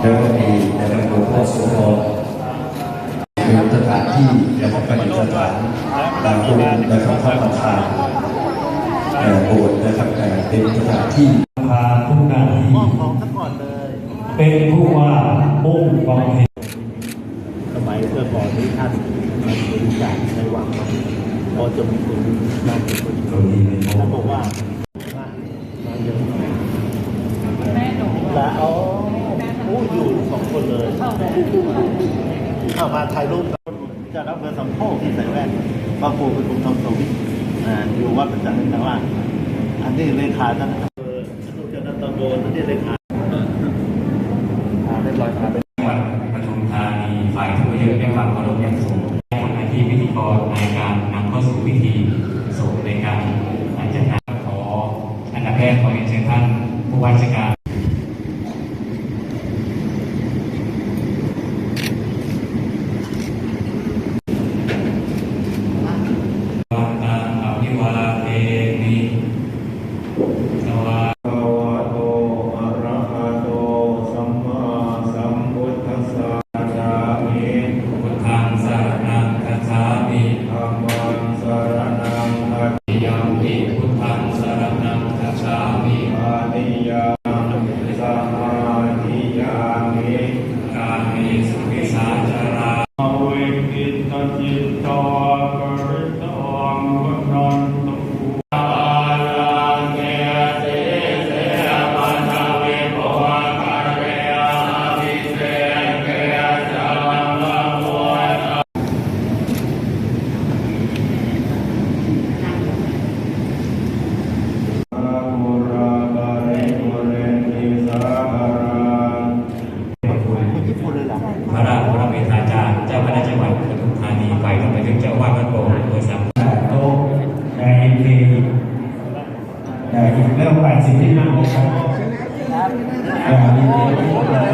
แล้วก็มีนะครับหลวงพ่อโสธรเป็นสถานที่นะครับประดิษฐานดาวดวนะครับพระประธานเอ่โบสถ์นะครับเอ่เป็นสถานที่พาทุกหน้าที่เป็นผู้ว่ามุ่งบำเพ็ญสมัยเมื่อก่อนที่ท่านมาบริจาคในวังพอจะมีคนนั่งเป็นคนนี้เป็นแล้วบอกว่าเยอะหน่อยแล้วเอาโอ้อยู่สองคนเลยเข้ามาถ่ายรูปกับจะรับเงินสำโพกที่ใส่แว่นบางปูเป็นคนทำสวิตช์อ่าอยู่วัดประจันทร์แต่ว่าอันนี้เลขาท่านเออทุกเจ้าหน้าตำบลอันนี้เลขาอ่าเรียบร้อยครับจังหวัดปทุมธานีฝ่ายผู้เยอะด้ความเคารพอย่างสูงทำหน้าที่พิธีกรในการนำเข้าสู่พิธีส่งในการจัดงานขออันดับแรกขอเรียนเชิญท่านผู้ว่าราชการ จารย์เจ้าคณะจังหวัดปทุมธานีฝ่ายทำไมถึงเจ้าว่าวัดโป่งโดยสัมโต๊ะแดงเทแดงอีกแล้วแปดสิบที่นั่งนะครับแดงอีกแล้ว